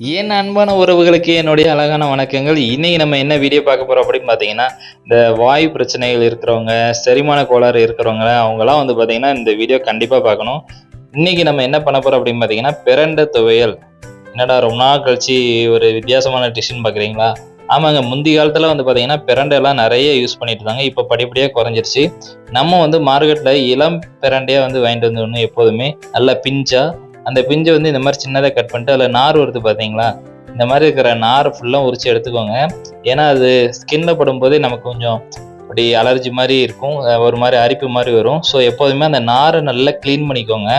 என் அன்பான உறவுகளுக்கு என்னுடைய அழகான வணக்கங்கள். இன்னைக்கு நம்ம என்ன வீடியோ பார்க்க போறோம் அப்படின்னு பார்த்தீங்கன்னா இந்த வாயு பிரச்சனைகள் இருக்கிறவங்க செரிமான கோளாறு இருக்கிறவங்க அவங்கலாம் வந்து பார்த்தீங்கன்னா இந்த வீடியோ கண்டிப்பாக பார்க்கணும். இன்னைக்கு நம்ம என்ன பண்ண போறோம் அப்படின்னு பார்த்தீங்கன்னா பிறண்ட துவையல். என்னடா ரொம்ப நாள் கழிச்சு ஒரு வித்தியாசமான டிஷ்ஷுன்னு பார்க்குறீங்களா? ஆமாங்க முந்தி காலத்தில் வந்து பார்த்தீங்கன்னா பிரண்டையெல்லாம் நிறைய யூஸ் பண்ணிட்டு இருந்தாங்க. இப்போ படிப்படியாக குறைஞ்சிருச்சு. நம்ம வந்து மார்க்கெட்டில் இளம் பிரண்டையாக வந்து வாங்கிட்டு வந்துடணும் எப்போதுமே நல்லா பிஞ்சா அந்த பிஞ்சை வந்து இந்த மாதிரி சின்னதாக கட் பண்ணிட்டு அதில் நார் வருது பார்த்தீங்களா இந்த மாதிரி இருக்கிற நார் ஃபுல்லாக உரிச்சு எடுத்துக்கோங்க. ஏன்னா அது ஸ்கின்ல படும்போதே நமக்கு கொஞ்சம் அப்படி அலர்ஜி மாதிரி இருக்கும். ஒரு மாதிரி அரிப்பு மாதிரி வரும். ஸோ எப்போதுமே அந்த நாரை நல்லா க்ளீன் பண்ணிக்கோங்க.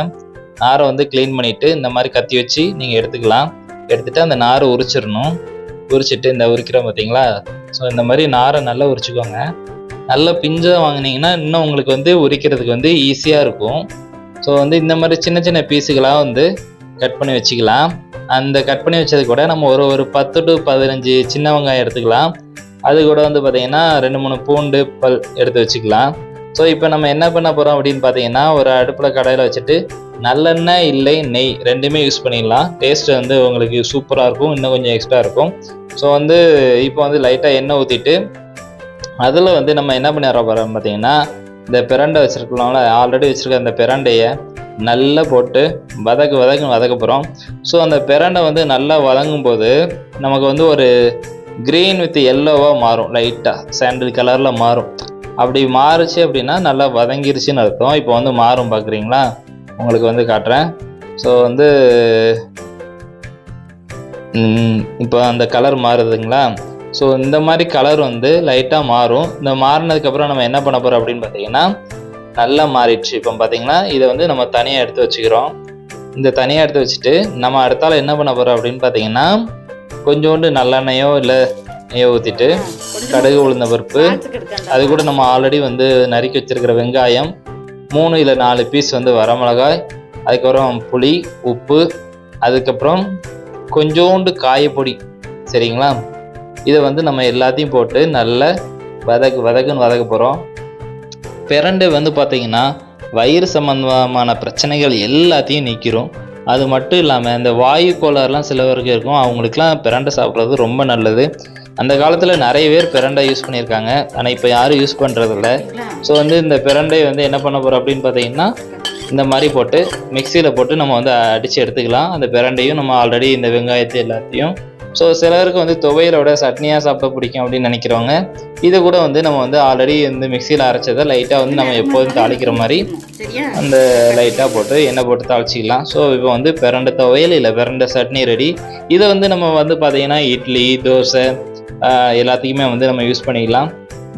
நாரை வந்து க்ளீன் பண்ணிவிட்டு இந்த மாதிரி கத்தி வச்சு நீங்கள் எடுத்துக்கலாம். எடுத்துகிட்டு அந்த நாரை உரிச்சிடணும். உரிச்சிட்டு இந்த உரிக்கிறோம் பார்த்தீங்களா ஸோ இந்த மாதிரி நாரை நல்லா உரிச்சுக்கோங்க. நல்ல பிஞ்சாக வாங்கினீங்கன்னா இன்னும் உங்களுக்கு வந்து உரிக்கிறதுக்கு வந்து ஈஸியாக இருக்கும். ஸோ வந்து இந்த மாதிரி சின்ன சின்ன பீஸுகளாக வந்து கட் பண்ணி வச்சுக்கலாம். அந்த கட் பண்ணி வச்சது கூட நம்ம ஒரு ஒரு பத்து டு பதினஞ்சு சின்ன வெங்காயம் எடுத்துக்கலாம். அது கூட வந்து பார்த்திங்கன்னா ரெண்டு மூணு பூண்டு பல் எடுத்து வச்சுக்கலாம். ஸோ இப்போ நம்ம என்ன பண்ண போகிறோம் அப்படின்னு பார்த்தீங்கன்னா ஒரு அடுப்பில் கடையில் வச்சுட்டு நல்லெண்ணெய் இல்லை நெய் ரெண்டுமே யூஸ் பண்ணிடலாம். டேஸ்ட் வந்து உங்களுக்கு சூப்பராக இருக்கும் இன்னும் கொஞ்சம் எக்ஸ்ட்ரா இருக்கும். ஸோ வந்து இப்போ வந்து லைட்டாக எண்ணெய் ஊற்றிட்டு அதில் வந்து நம்ம என்ன பண்ணி வர போகிறோம் பார்த்தீங்கன்னா இந்த பிரண்டை வச்சுருக்கலாம்ல ஆல்ரெடி வச்சுருக்க அந்த பிரண்டையை நல்லா போட்டு வதக்கு வதக்கு வதக்க போகிறோம் ஸோ அந்த பிரண்டை வந்து நல்லா வதங்கும் போது நமக்கு வந்து ஒரு க்ரீன் வித் எல்லோவாக மாறும் லைட்டாக சாண்டில் கலரில் மாறும். அப்படி மாறுச்சு அப்படின்னா நல்லா வதங்கிருச்சுன்னு அர்த்தம். இப்போ வந்து மாறும் பார்க்குறீங்களா? உங்களுக்கு வந்து காட்டுறேன். ஸோ வந்து இப்போ அந்த கலர் மாறுதுங்களா? ஸோ இந்த மாதிரி கலர் வந்து லைட்டாக மாறும். இந்த மாறினதுக்கப்புறம் நம்ம என்ன பண்ண போகிறோம் அப்படின்னு பார்த்தீங்கன்னா நல்லா மாறிடுச்சு. இப்போ பார்த்தீங்கன்னா இதை வந்து நம்ம தனியாக எடுத்து வச்சுக்கிறோம். இந்த தனியாக எடுத்து வச்சுட்டு நம்ம அடுத்தால என்ன பண்ண போகிறோம் அப்படின்னு பார்த்தீங்கன்னா கொஞ்சோண்டு நல்லெண்ணெயோ இல்லை நெய்யோ ஊற்றிட்டு கடுகு உளுந்த பருப்பு அது கூட நம்ம ஆல்ரெடி வந்து நறுக்கி வச்சிருக்கிற வெங்காயம் மூணு இல்லை நாலு பீஸ் வந்து வரமிளகாய் அதுக்கப்புறம் புளி உப்பு அதுக்கப்புறம் கொஞ்சோண்டு காயப்பொடி. சரிங்களா? இதை வந்து நம்ம எல்லாத்தையும் போட்டு நல்லா வதக்கு வதக்குன்னு வதக்க போகிறோம் பிரண்டை வந்து பார்த்திங்கன்னா வயிறு சம்பந்தமான பிரச்சனைகள் எல்லாத்தையும் நீக்கிரும். அது மட்டும் இல்லாமல் இந்த வாயு கோளாறுலாம் சிலவருக்கு இருக்கும். அவங்களுக்குலாம் பிரண்டை சாப்பிட்றது ரொம்ப நல்லது. அந்த காலத்தில் நிறைய பேர் பிரண்டை யூஸ் பண்ணியிருக்காங்க. ஆனால் இப்போ யாரும் யூஸ் பண்ணுறதில்ல ஸோ வந்து இந்த பிரண்டை வந்து என்ன பண்ண போகிறோம் அப்படின்னு பார்த்தீங்கன்னா இந்த மாதிரி போட்டு மிக்சியில் போட்டு நம்ம வந்து அடித்து எடுத்துக்கலாம். அந்த பிரண்டையும் நம்ம ஆல்ரெடி இந்த வெங்காயத்தை எல்லாத்தையும் ஸோ சிலருக்கு வந்து துவையலோட சட்னியாக சாப்பிட பிடிக்கும் அப்படின்னு நினைக்கிறவங்க இதை கூட வந்து நம்ம வந்து ஆல்ரெடி இந்த மிக்சியில் அரைச்சதை லைட்டாக வந்து நம்ம எப்போதும் தாளிக்கிற மாதிரி அந்த லைட்டாக போட்டு எண்ணெய் போட்டு தாளிச்சிக்கலாம். ஸோ இப்போ வந்து பிரண்டை துவையல் இல்லை பிரண்டை சட்னி ரெடி இதை வந்து நம்ம வந்து பார்த்தீங்கன்னா இட்லி தோசை ஆஹ் எல்லாத்துக்குமே வந்து நம்ம யூஸ் பண்ணிக்கலாம்.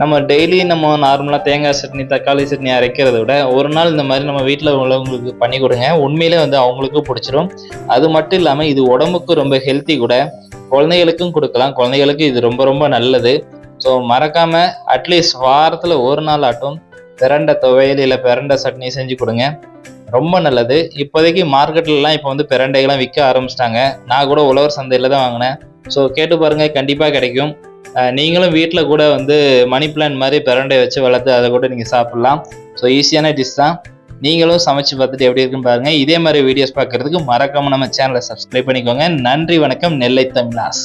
நம்ம டெய்லி நம்ம நார்மலாக தேங்காய் சட்னி தக்காளி சட்னி அரைக்கிறத விட ஒரு நாள் இந்த மாதிரி நம்ம வீட்டில் உள்ளவங்களுக்கு பண்ணி கொடுங்க. உண்மையிலே வந்து அவங்களுக்கும் பிடிச்சிரும். அது மட்டும் இல்லாமல் இது உடம்புக்கு ரொம்ப ஹெல்த்தி கூட குழந்தைகளுக்கும் கொடுக்கலாம். குழந்தைகளுக்கு இது ரொம்ப ரொம்ப நல்லது. ஸோ மறக்காமல் அட்லீஸ்ட் வாரத்தில் ஒரு நாள் ஆட்டும் பிரண்டை துவையல் இல்லை பிரண்டை சட்னி செஞ்சு கொடுங்க. ரொம்ப நல்லது. இப்போதைக்கு மார்க்கெட்லலாம் இப்போ வந்து பிறண்டைகள்லாம் விற்க ஆரம்பிச்சிட்டாங்க. நான் கூட உழவர் சந்தையில் தான் வாங்கினேன். ஸோ கேட்டு பாருங்கள் கண்டிப்பாக கிடைக்கும். நீங்களும் வீட்டில் கூட வந்து மணி பிளான் மாதிரி பிறண்டை வச்சு வளர்த்து அதை கூட நீங்கள் சாப்பிட்லாம். ஸோ ஈஸியான டிஷ் தான். நீங்களும் சமைச்சு பார்த்துட்டு எப்படி இருக்குன்னு பாருங்க. இதே மாதிரி வீடியோஸ் பார்க்கறதுக்கு மறக்காம நம்ம சேனலை சப்ஸ்கிரைப் பண்ணிக்கோங்க. நன்றி வணக்கம். நெல்லை தமிழாஸ்.